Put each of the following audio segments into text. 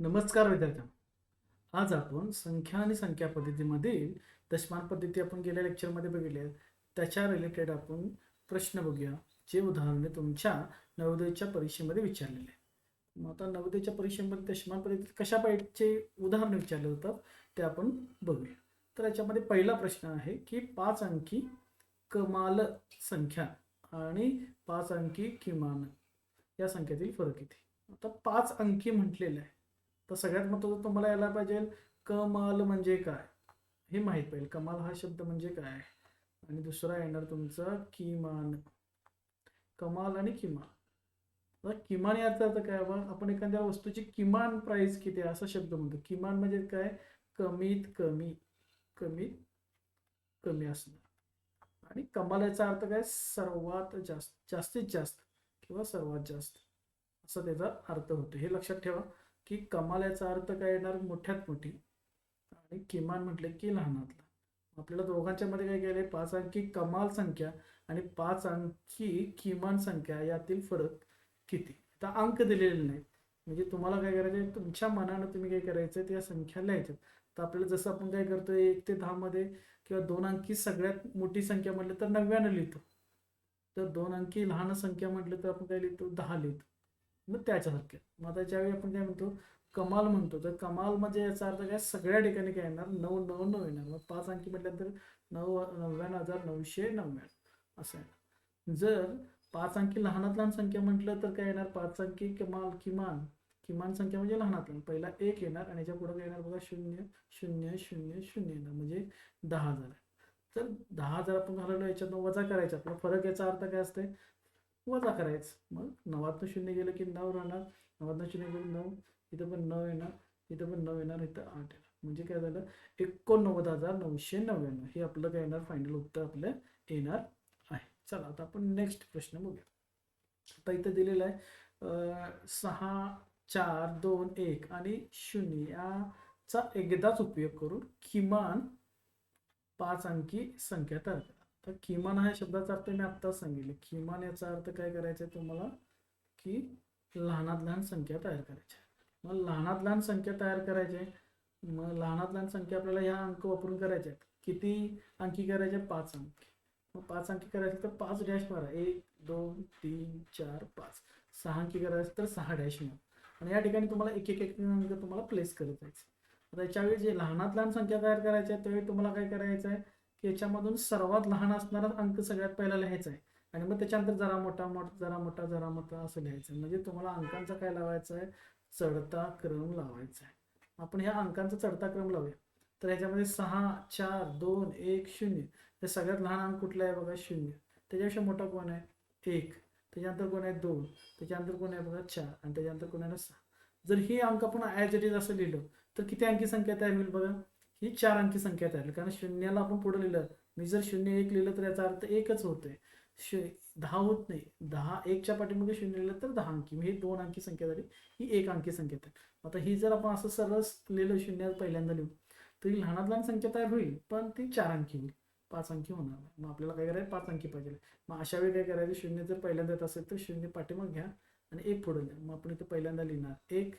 नमस्कार विद्यार्थ्यांनो. आज आपण संख्या आणि संख्या पद्धतीमधील दशमान पद्धती आपण गेल्या लेक्चरमध्ये बघितले आहेत. त्याच्या रिलेटेड आपण प्रश्न बघूया जे उदाहरणे तुमच्या नवोदयच्या परीक्षेमध्ये विचारलेले आहे मग आता नवोदयच्या परीक्षेमध्ये दशमान पद्धतीत कशा पाहिजे उदाहरणं विचारले जातात ते आपण बघूया. तर याच्यामध्ये पहिला प्रश्न आहे की पाच अंकी कमाल संख्या आणि पाच अंकी किमान या संख्येतील फरक किती? आता पाच अंकी म्हटलेलं आहे. तर सगळ्यात महत्त्वाचं तुम्हाला यायला पाहिजे कमाल म्हणजे काय? हे माहीत पाहिजे. कमाल हा शब्द म्हणजे काय? आणि दुसरा येणार तुमचा किमान. कमाल आणि किमान. किमान याचा अर्थ काय? बा आपण एखाद्या वस्तूची किमान प्राइस किती आहे? असा शब्द म्हणतो. किमान म्हणजे काय? कमीत कमी. कमीत कमी असणं. आणि कमाल याचा अर्थ काय? सर्वात जास्त जास्तीत जास्त किंवा सर्वात जास्त. असा त्याचा अर्थ होतो. हे लक्षात ठेवा. की कमाल याचा अर्थ काय येणार? मोठ्यात मोठी. आणि किमान म्हटले की लहानातला. आपल्याला दोघांच्या मध्ये काय केलंय? पाच अंकी कमाल संख्या आणि पाच अंकी किमान संख्या यातील फरक किती? आता अंक दिलेले नाहीत. म्हणजे तुम्हाला काय करायचं तुमच्या मनानं तुम्ही काय करायचं त्या संख्या लिहायच्या तर आपल्याला जसं आपण काय करतो एक ते दहा मध्ये किंवा दोन अंकी सगळ्यात मोठी संख्या म्हटलं तर नव्यानं लिहितो. तर दोन अंकी लहान संख्या म्हटलं तर आपण काय लिहितो? दहा लिहितो. मग त्याच्यासारखे मग आता ज्यावेळी आपण काय म्हणतो कमाल म्हणतो तर कमाल म्हणजे याचा अर्थ काय? सगळ्या ठिकाणी काय येणार? नऊ नऊ नऊ येणार. मग पाच अंकी म्हटल्यानंतर नऊ नव्याण्णव हजार नऊशे नव्याण्णव. असं आहे. जर पाच अंकी लहानात लहान संख्या म्हटलं तर काय येणार? पाच अंकी कमाल किमान. किमान संख्या म्हणजे लहानात लहान पहिला एक येणार आणि याच्यापुढे काय येणार बघा? शून्य शून्य शून्य शून्य येणार. म्हणजे दहा हजार. तर दहा हजार आपण घालवलं याच्यातनं वजा करायचा. आपला फरक याचा अर्थ काय असते वजा करायचं. मग नवातनं शून्य गेलं की नऊ राहणार. नवातनं शून्य गेलं नऊ. इथं पण नऊ येणार. इथं पण नऊ येणार. इथं आठ येणार. म्हणजे काय झालं? एकोणनव्वद हजार नऊशे नव्याण्णव. हे आपलं काय येणार? फायनल उत्तर आपलं येणार आहे. चला आता आपण नेक्स्ट प्रश्न बघूया. आता इथं दिलेलं आहे सहा चार दोन एक आणि शून्य. याचा एकदाच उपयोग करून किमान पाच अंकी संख्या तयार तर किमान हा शब्दाचा अर्थ मी आत्ताच सांगितले. किमान याचा अर्थ काय करायचा आहे तुम्हाला? की लहानात लहान संख्या तयार करायच्या मग लहानात लहान संख्या तयार करायचे. मग लहानात लहान संख्या आपल्याला ह्या अंक वापरून करायच्या आहेत. किती अंकी करायचे? पाच अंकी. मग पाच अंकी करायचे तर पाच डॅश मारा. एक दोन तीन चार पाच. सहा अंकी करायचे तर सहा डॅश मारा. आणि या ठिकाणी तुम्हाला एक एक एक अंक तुम्हाला प्लेस करत जायचे. आता याच्यावेळी जे लहानात लहान संख्या तयार करायच्या त्यावेळी तुम्हाला काय करायचं आहे? याच्यामधून सर्वात लहान असणारा अंक सगळ्यात पहिला लिहायचा आहे. आणि मग त्याच्यानंतर जरा मोठा मोठा जरा मोठा जरा मोठा असं लिहायचं आहे. म्हणजे तुम्हाला अंकांचा काय लावायचा आहे? चढता क्रम लावायचा आहे. आपण ह्या अंकांचा चढता क्रम लावूया. तर ह्याच्यामध्ये सहा चार दोन एक शून्य. हे सगळ्यात लहान अंक कुठला आहे बघा? शून्य. त्याच्यापेक्षा मोठा कोण आहे? एक. त्याच्यानंतर कोण आहे? दोन. त्याच्यानंतर कोण आहे बघा? चार. आणि त्याच्यानंतर कोण आहे? ना सहा. जर ही अंक आपण ॲज इट इज असं लिहिलं तर किती अंकी संख्या तयार होईल बघा? ही चार अंकी संख्या तयार कारण शून्याला आपण पुढे लिहिलं मी जर शून्य एक लिहिलं तर याचा अर्थ एकच होतोय. शू दहा होत नाही. दहा एकच्या पाठीमध्ये शून्य लिहिलं तर दहा अंकी. ही दोन अंकी संख्या झाली ही एक अंकी संख्या आहे आता ही जर आपण असं सरळ लिहिलं शून्य पहिल्यांदा लिहू तर ही लहानात लहान संख्या तयार होईल पण ती चार अंकी होईल. पाच अंकी होणार नाही. मग आपल्याला काय करायचं? पाच अंकी पाहिजे. मग अशा वेळी काय करायचं? शून्य जर पहिल्यांदा येत असेल तर शून्य पाठीमाग घ्या आणि एक पुढे घ्या. मग आपण इथं पहिल्यांदा लिहिणार एक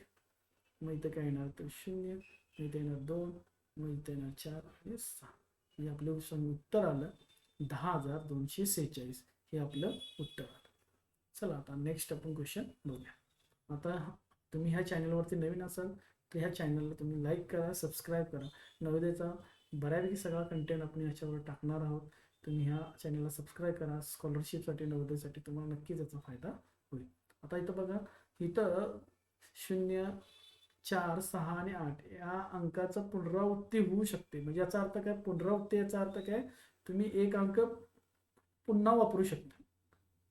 मग इथं काय येणार? तर शून्य मग इथं येणार दोन मिळते ना चार आणि सहा. म्हणजे आपलं उत्तर आलं. दहा हजार दोनशे सेहेचाळीस. हे आपलं उत्तर आलं. चला आता नेक्स्ट आपण क्वेश्चन बघूया. आता तुम्ही ह्या चॅनलवरती नवीन असाल तर ह्या चॅनलला तुम्ही लाईक करा सबस्क्राईब करा. नवोदयचा बऱ्यापैकी सगळा कंटेंट आपण ह्याच्यावर टाकणार आहोत. तुम्ही ह्या चॅनलला सबस्क्राईब करा. स्कॉलरशिपसाठी नवोदयसाठी तुम्हाला नक्कीच याचा फायदा होईल. आता इथं बघा इथं शून्य चार सहा आणि आठ या अंकाचा पुनरावृत्ती होऊ शकते. म्हणजे याचा अर्थ काय? पुनरावृत्ती याचा अर्थ काय? तुम्ही एक अंक पुन्हा वापरू शकता.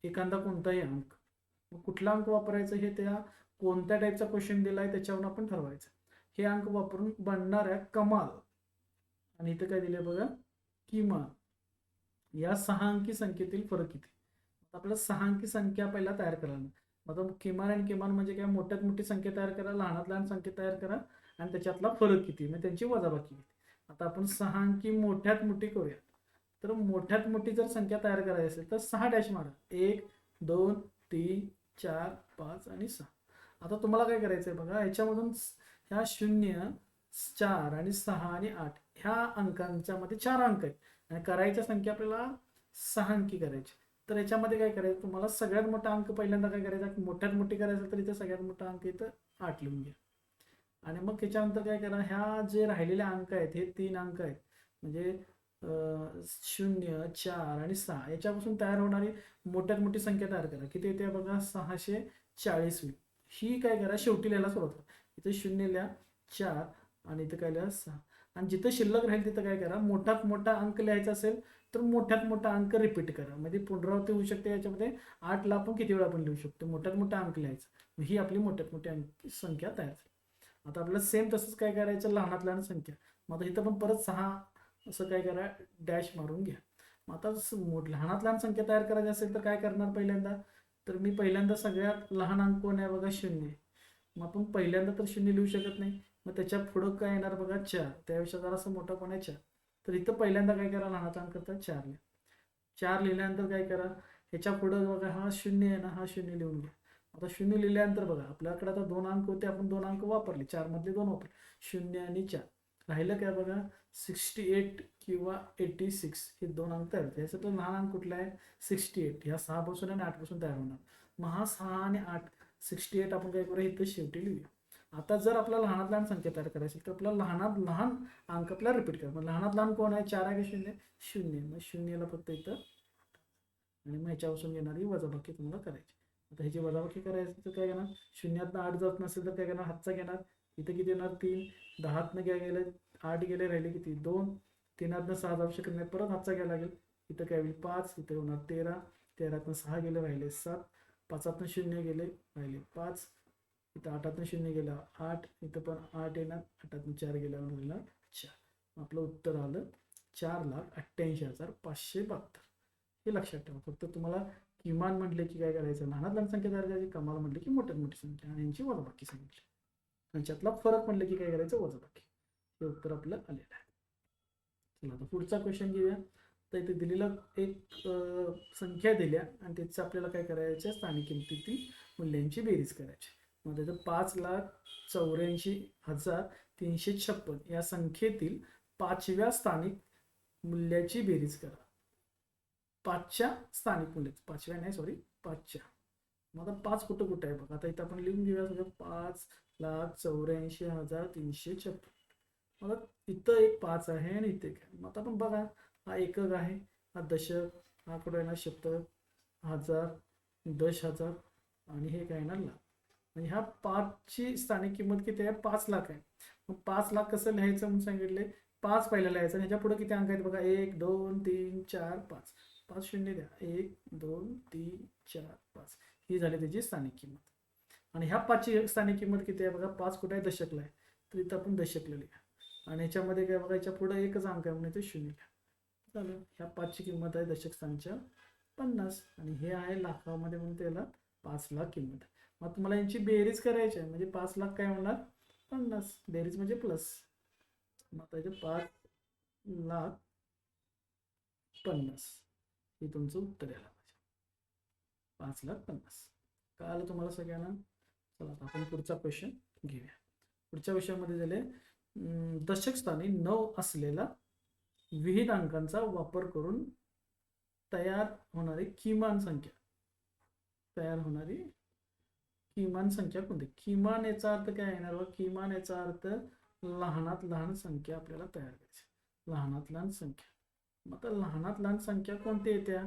एखादा कोणताही अंक. मग कुठला अंक वापरायचा हे त्या कोणत्या टाईपचा क्वेश्चन दिला आहे त्याच्यावरून आपण ठरवायचं. हे अंक वापरून बनणाऱ्या कमाल. आणि इथं काय दिले बघा? किमान. या सहा अंकी संख्येतील फरक किती आपल्याला सहा अंकी संख्या पहिला तयार करायला मग आता किमान आणि किमान म्हणजे काय मोठ्यात मोठी संख्या तयार करा लहानात लहान संख्या तयार करा आणि त्याच्यातला फरक किती? म्हणजे त्यांची वजाबाकी किती? आता आपण सहा अंकी मोठ्यात मोठी करूया तर मोठ्यात मोठी जर संख्या तयार करायची असेल तर सहा डॅश मारा. एक दोन तीन चार पाच आणि सहा. आता तुम्हाला काय करायचं आहे बघा याच्यामधून ह्या शून्य चार आणि सहा आणि आठ ह्या अंकांच्या मध्ये चार अंक आहेत. आणि करायच्या संख्या आपल्याला सहा अंकी करायची. तर याच्यामध्ये काय करायचं? तुम्हाला सगळ्यात मोठा अंक पहिल्यांदा काय करायचा? मोठ्यात मोठी करायचं तर इथं सगळ्यात मोठा अंक इथं आठ लिहून घ्या. आणि मग त्याच्यानंतर काय करा ह्या जे राहिलेले अंक आहेत हे तीन अंक आहेत. म्हणजे शून्य चार आणि सहा. याच्यापासून तयार होणारी मोठ्यात मोठी संख्या तयार करा. किती येते बघा? सहाशे चाळीसवी ही काय करा? शेवटी लिहायला सुरुवात करा. इथे शून्य लिहा चार आणि इथं काय लिहा? सहा. आणि जिथं शिल्लक राहील तिथं काय करा मोठात मोठा अंक लिहायचा असेल तर मोठ्यात मोठा अंक रिपीट करा. म्हणजे पुनरावृत्ती होऊ शकते याच्यामध्ये आठला आपण किती वेळा आपण लिहू शकतो. मोठ्यात मोठा अंक लिहायचा. ही आपली मोठ्यात मोठी अंक संख्या तयार झाली. आता आपल्याला सेम तसंच काय करायचं? लहानात लहान संख्या. मग आता इथं पण परत सहा असं काय करा डॅश मारून घ्या. मग आता मोठ- लहानात लहान संख्या तयार करायची असेल तर काय करणार पहिल्यांदा? तर मी पहिल्यांदा सगळ्यात लहान अंक कोण आहे बघा? शून्य. मग आपण पहिल्यांदा तर शून्य लिहू शकत नाही. मग त्याच्या पुढं काय येणार बघा चार त्यापेक्षा जरासं मोठं कोण आहे चार तर इथं पहिल्यांदा काय करा लहानाचा अंक तर चार लिहा. चार लिहिल्यानंतर काय करा ह्याच्या पुढं बघा हा शून्य आहे ना हा शून्य लिहून घ्या. आता शून्य लिहिल्यानंतर बघा आपल्याकडे आता दोन अंक होते आपण दोन अंक वापरले चारमधले दोन वापरले. शून्य आणि चार. राहिलं काय बघा सिक्स्टी एट किंवा एटी सिक्स हे दोन अंक तयार होते याचं तर लहान अंक कुठला आहे? सिक्स्टी एट ह्या सहापासून आणि आठपासून तयार होणार. मग हा सहा आणि आठ सिक्स्टी एट आपण काय करूया? इथं शेवटी लिहूया. आता जर आपल्याला लहानात लहान संख्या तयार करायची तर आपल्याला लहानात लहान अंक आपल्याला रिपीट करा मग लहानात लहान कोण आहे? चार आहे की शून्य शून्य. मग शून्यला फक्त इथं आणि मग ह्याच्यापासून येणारी वजाबाकी तुम्हाला करायची. आता ह्याची वजाबाकी करायची तर काय घेणार शून्यातनं आठ जात नसेल तर काय घेणार हातचा घेणार. इथं किती येणार? तीन. दहातनं काय गेले आठ गेले राहिले किती? दोन. तीनातनं सहा जाऊ शकत नाही परत हातचा घ्यायला लागेल. इथं काय होईल? पाच. इथं होणार तेरा. तेरातनं सहा गेले राहिले सात. पाचातनं शून्य गेले राहिले पाच. इथं आठातून शून्य गेला आठ इथं पण आठ येणार आठातून चार गेल्यावर चार. आपलं उत्तर आलं चार लाख अठ्ठ्याऐंशी हजार पाचशे बहात्तर. हे लक्षात ठेवा फक्त तुम्हाला किमान म्हटले की काय करायचं? लहानात लहान संख्या तयार करायची कमाल म्हटले की मोठ्यात मोठी संख्या आणि यांची वजाबाकी सांगितली यांच्यातला फरक म्हटलं की काय करायचं? वजाबाकी. हे उत्तर आपलं आलेलं आहे. चला आता पुढचा क्वेश्चन घेऊया. तर इथे दिलेला एक संख्या दिल्या आणि त्याचं आपल्याला काय करायचं? स्थानिक किमतीतील मूल्यांची बेरीज करायची. मग त्याचं पाच लाख चौऱ्याऐंशी हजार तीनशे छप्पन या संख्येतील पाचव्या स्थानिक मूल्याची बेरीज करा. पाचच्या स्थानिक मूल्य पाचव्या नाही सॉरी पाचच्या. मग आता पाच कुठं कुठं आहे बघा. आता इथं आपण लिहून घेऊया सगळं पाच लाख चौऱ्याऐंशी हजार तीनशे छप्पन. मग इथं एक पाच आहे आणि इथे एक आहे. मग आता आपण बघा हा एकक आहे हा दशक हा कुठं येणार शतक हजार दश हजार आणि हे काय येणार लाख. म्हणजे ह्या पाचची स्थानिक किंमत किती आहे? पाच लाख आहे. मग पाच लाख कसं लिहायचं म्हणून सांगितले? पाच पहिला लिहायचं आणि ह्याच्या पुढे किती अंक आहेत बघा? एक दोन तीन चार पाच. पाच शून्य द्या. एक दोन तीन चार पाच. ही झाली त्याची स्थानिक किंमत. आणि ह्या पाचची स्थानिक किंमत किती आहे बघा? पाच कुठे आहे? दशकला आहे. तर इथं आपण दशकला लिहा. आणि ह्याच्यामध्ये काय बघा? याच्यापुढे एकच अंक आहे म्हणून इथे शून्य लिहा. चालेल. ह्या पाचची किंमत आहे दशक स्थानच्या पन्नास. आणि हे आहे लाखामध्ये म्हणून त्याला पाच लाख किंमत आहे. मग तुम्हाला यांची बेरीज करायची आहे. म्हणजे पाच लाख काय होणार? पन्नास. बेरीज म्हणजे प्लस मग आता पाच लाख पन्नास. हे तुमचं उत्तर यायला पाहिजे. पाच लाख पन्नास. कळालं तुम्हाला सगळ्यांना? चला आता आपण पुढचा क्वेश्चन घेऊया. पुढच्या विषयामध्ये झाले दशकस्थानी नऊ असलेला विविध अंकांचा वापर करून तयार होणारी किमान संख्या. तयार होणारी किमान संख्या कोणती? किमान याचा अर्थ काय येणार बघा? किमान याचा अर्थ लहानात लहान संख्या आपल्याला तयार करायची. लहानात लहान संख्या. मग आता लहानात लहान संख्या कोणती येत्या?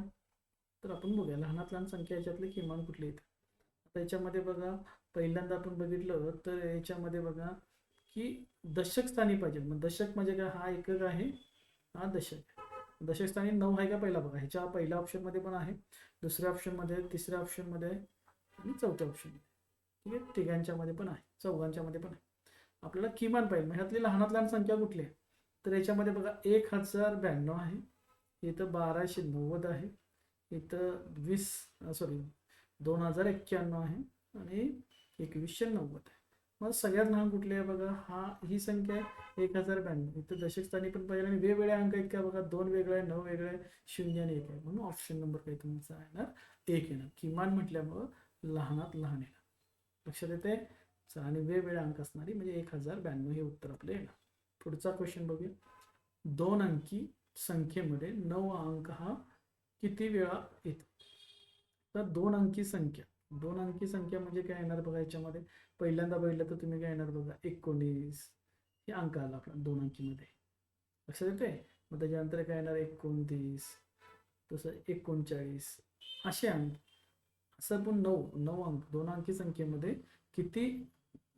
तर आपण बघूया. लहानात लहान संख्या याच्यातली किमान कुठली येते? आता याच्यामध्ये बघा पहिल्यांदा आपण बघितलं तर याच्यामध्ये बघा की दशक स्थानी पाहिजे. मग दशक म्हणजे काय? हा एकक आहे. हा दशक. दशकस्थानी दशक स्थानी नऊ आहे का पहिला? बघा ह्याच्या पहिल्या ऑप्शनमध्ये पण आहे. दुसऱ्या ऑप्शनमध्ये तिसऱ्या ऑप्शनमध्ये आहे आणि चौथ्या ऑप्शनमध्ये ठीक आहे तिघांच्यामध्ये पण आहे चौघांच्यामध्ये पण आहे. आपल्याला किमान पाहिजे म्हणजे ह्यातली लहानात लहान संख्या कुठली आहे? तर याच्यामध्ये बघा एक हजार ब्याण्णव आहे इथं बाराशे नव्वद आहे इथं वीस सॉरी दोन हजार एक्क्याण्णव आहे आणि एकवीसशे नव्वद आहे. मग सगळ्यात लहान कुठली आहे बघा हा ही संख्या आहे एक हजार ब्याण्णव. इथं दशकस्थानी पण पाहिजे आणि वेगवेगळे अंक आहेत का बघा दोन वेगळे आहे नऊ वेगळे आहे शून्य आणि एक आहे. म्हणून ऑप्शन नंबर काही तुमचा येणार एक येणार. किमान म्हटल्यामुळं लहानात लहान येणार. लक्षात येते चला, आणि वेगवेगळे अंक असणारी म्हणजे एक हजार ब्याण्णव हे उत्तर आपलं येणार. पुढचा क्वेश्चन बघूया. दोन अंकी संख्येमध्ये नऊ अंक हा किती वेळा येतो? तर दोन अंकी संख्या. दोन अंकी संख्या म्हणजे काय येणार बघा याच्यामध्ये? पहिल्यांदा बघितलं तर तुम्ही काय येणार बघा? एकोणीस हे अंक आला आपला दोन अंकीमध्ये. लक्षात येते मग त्याच्यानंतर काय येणार? एकोणतीस. तसं एकोणचाळीस. असे अंक. सर पण नऊ नऊ अंक दोन अंकी संख्येमध्ये किती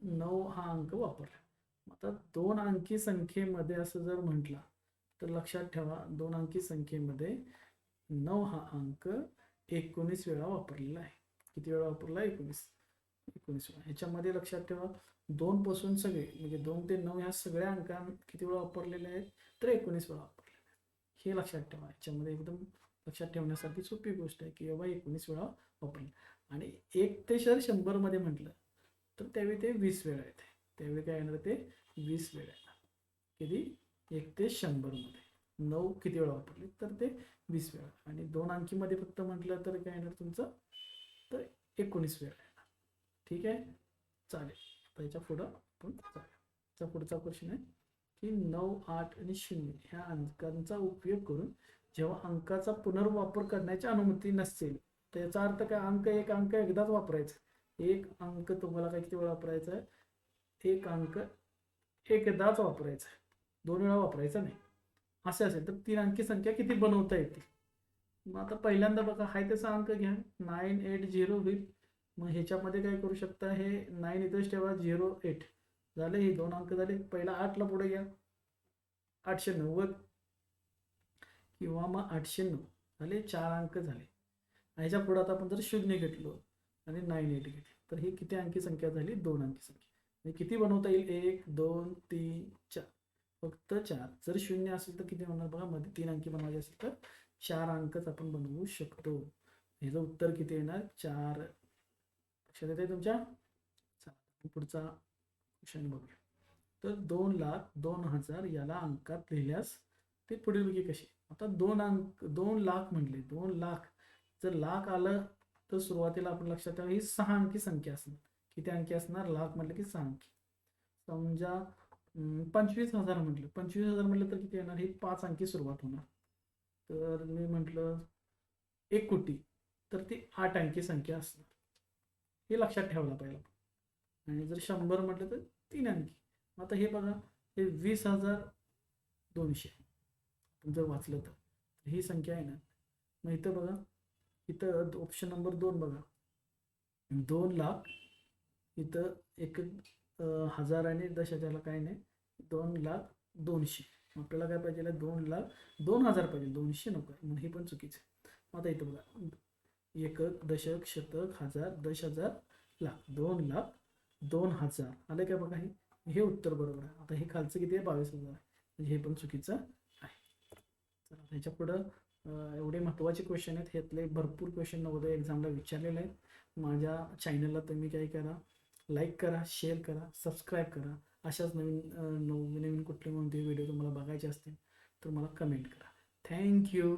नऊ हा अंक वापरला. आता दोन अंकी संख्येमध्ये असं जर म्हटलं तर लक्षात ठेवा दोन अंकी संख्येमध्ये नऊ हा अंक एकोणीस वेळा वापरलेला आहे. किती वेळा वापरला? एकोणीस. एकोणीस वेळा. ह्याच्यामध्ये लक्षात ठेवा दोन पासून सगळे म्हणजे दोन ते नऊ ह्या सगळ्या अंकां किती वेळा वापरलेले आहेत? तर एकोणीस वेळा वापरलेल्या आहेत. हे लक्षात ठेवा. ह्याच्यामध्ये एकदम लक्षात ठेवण्यासारखी सोपी गोष्ट आहे की बाबा एकोणीस वेळा वापरले. आणि एक ते शर शंभरमध्ये म्हटलं तर त्यावेळी ते वीस वेळा येते. त्यावेळी काय येणार ते वीस वेळा येणार. किती? एक ते शंभरमध्ये. नऊ किती वेळा वापरले? तर ते वीस वेळा. आणि दोन अंकीमध्ये फक्त म्हटलं तर काय येणार तुमचं? तर एकोणीस वेळा येणार. ठीक आहे? चालेल. आता याच्या पुढं आपण चालेल पुढचा क्वेश्चन आहे की नऊ आठ आणि शून्य ह्या अंकांचा उपयोग करून जेव्हा अंकाचा पुनर्वापर करण्याची अनुमती नसेल तर याचा अर्थ काय? अंक एक अंक एकदाच वापरायचा. एक अंक तुम्हाला काय किती वेळा वापरायचा आहे? एक अंक एकदाच वापरायचा आहे. दोन वेळा वापरायचा नाही. असे असेल तर तीन अंकी संख्या किती बनवता येतील? मग आता पहिल्यांदा बघा हाय त्याचा अंक घ्या. नाईन एट झिरो होईल मग ह्याच्यामध्ये काय करू शकता? हे नाईन इथंच ठेवा झिरो एट. झाले हे दोन अंक झाले. पहिला आठला पुढे घ्या. आठशे नव्वद. किंवा मग आठशे नऊ झाले चार अंक झाले. ह्याच्या पुढे आता आपण जर शून्य घेतलो आणि नाईन एट घेतली तर ही किती अंकी संख्या झाली? दोन अंकी संख्या. म्हणजे किती बनवता येईल? एक दोन तीन चार. फक्त चार. जर शून्य असेल तर किती होणार बघा? मध्ये तीन अंकी बनवायचे असेल तर चार अंकच आपण बनवू शकतो. ह्याचं उत्तर किती येणार? चार. लक्षात येते तुमच्या? पुढचा क्वेश्चन बघूया. तर दोन लाख दोन हजार याला अंकात लिहिल्यास ते पुढीलपैकी कशी? आता दोन अंक दोन लाख म्हटले दोन लाख. जर लाख आलं तर सुरुवातीला आपण लक्षात ठेवा ही सहा अंकी संख्या असणार. किती अंकी असणार? लाख म्हटलं की सहा अंकी. समजा पंचवीस हजार म्हटलं. पंचवीस हजार म्हटलं तर किती येणार? ही पाच अंकी सुरुवात होणार. तर मी म्हटलं एक कोटी. तर ती आठ अंकी संख्या असणार. हे लक्षात ठेवलं पाहिजे. आणि जर शंभर म्हटलं तर तीन अंकी. आता हे बघा हे वीस हजार दोनशे. जर वाचलं तर. ही संख्या आहे ना. मग इथं बघा. इथं ऑप्शन नंबर दोन बघा. दोन लाख इथं एक हजार आणि दश काय नाही. दोन लाख दोनशे. आपल्याला काय पाहिजे? दोन लाख दोन हजार पाहिजे. दोनशे नको आहे. म्हणून हे पण चुकीचं मग आता इथं बघा. एकक दशक शतक हजार दश हजार लाख. दोन लाख दोन हजार. आलं काय बघा हे उत्तर बरोबर आहे. आता हे खालचं किती आहे? बावीस हजार आहे. म्हणजे हे पण चुकीचं ह्याच्या पुढं एवढे महत्त्वाचे क्वेश्चन आहेत. ह्यातले भरपूर क्वेश्चन नवोदय एक्झामला विचारलेले आहेत. माझ्या चॅनलला तुम्ही काय करा लाईक करा शेअर करा सबस्क्राईब करा. अशाच नवीन नवीन नवीन कुठले कोणते व्हिडिओ तुम्हाला बघायचे असतील तर मला कमेंट करा. थँक्यू